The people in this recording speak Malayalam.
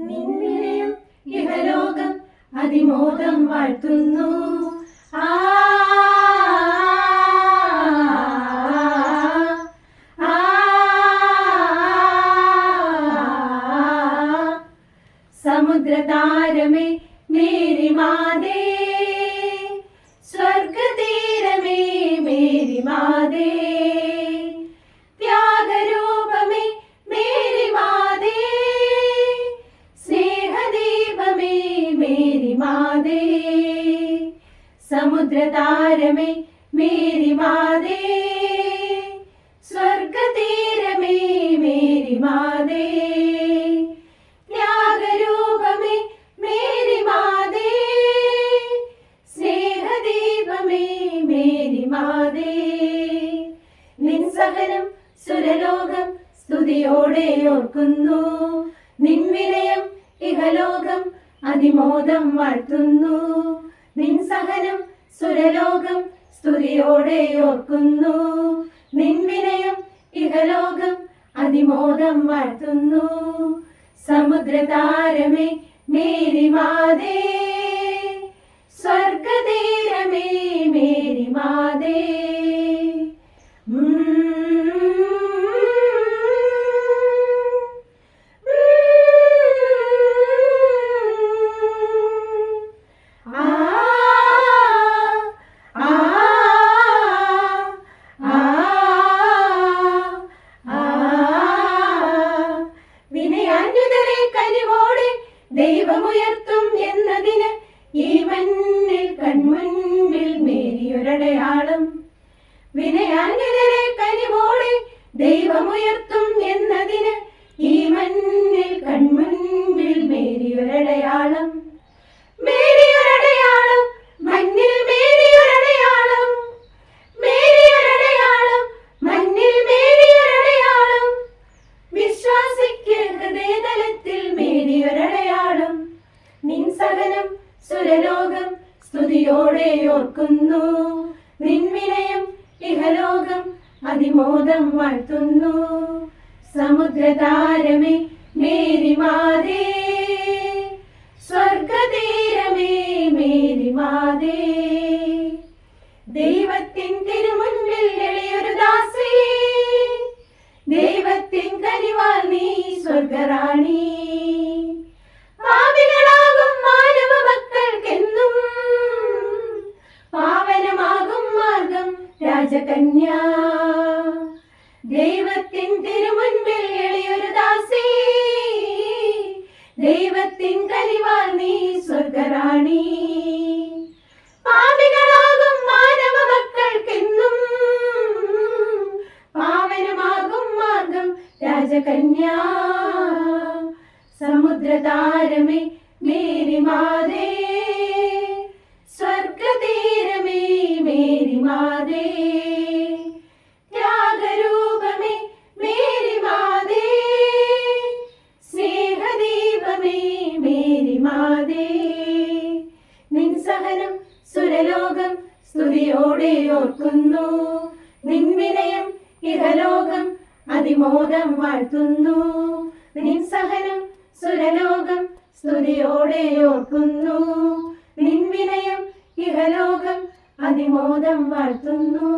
നിന്നിനെയും ഇഹലോകം അതിമോദം വാഴ്ത്തുന്നു ആ, സമുദ്രതാരമേ മേരി മാതേ സ്വർഗതീരമേ മേരി മാതേ സമുദ്രതാരമേ മേരി മാതേ. സ്വർഗതീരമേ മേരി മാതേ. ത്യാഗരൂപമേ മേരി മാതേ. സ്നേഹദീപമേ മേരി മാതേ. നിൻസഹനം സുരലോകം സ്തുതിയോടെ ഓർക്കുന്നു. നിൻവിനയം ഇഹലോകം അതിമോദം വാഴ്ത്തുന്നു. സുരലോകം സ്തുതിയോടെ ഓർക്കുന്നു. നിൻവിനയം ഇഹലോകം അതിമോദം വാഴ്ത്തുന്നു സമുദ്രതാരമേ മേരി മാതേ ദൈവമുയർത്തും എന്നതിന് ഈ മണ്ണിൽ കൺമുൻപിൽ മേരിയൊരടയാളം. വിനയാന്യുതരെ കനിവോടെ ദൈവമുയർത്തും സുരലോകം സ്തുതിയോടെ ഓർക്കുന്നു. നിൻവിനയം ഇഹലോകം അതിമോദം വാഴ്ത്തുന്നു. സമുദ്രതാരമേ മേരി മാതേ സ്വർഗതീരമേ മേരി മാതേ ദൈവത്തിൻ തിരുമുൻപിൽ എളിയൊരു ദാസി. ദൈവത്തിൻ കരിവാൽ നീ സ്വർഗറാണി പാപികളാകും മാനവ മക്കൾക്കെന്നും പാവനമാകും മാർഗം രാജകന്യ. ദൈവത്തിൻ തിരുമുൻപിൽ എളിയൊരു ദാസി. ദൈവത്തിൻ കരിവാൽ നീ സ്വർഗറാണി. പാപികളാകും മാനവ മക്കൾക്കെന്നും. പാവനമാകും മാർഗം രാജകന്യ. സമുദ്രതാരമേ മേരി മാതേ സുരലോകം സ്തുതിയോടെ ഓർക്കുന്നു. നിൻവിനയം ഇഹലോകം അതിമോദം വാഴ്ത്തുന്നു. നിൻ സഹനം സുരലോകം സ്തുതിയോടെ ഓർക്കുന്നു. നിൻവിനയം ഇഹലോകം അതിമോദം വാഴ്ത്തുന്നു.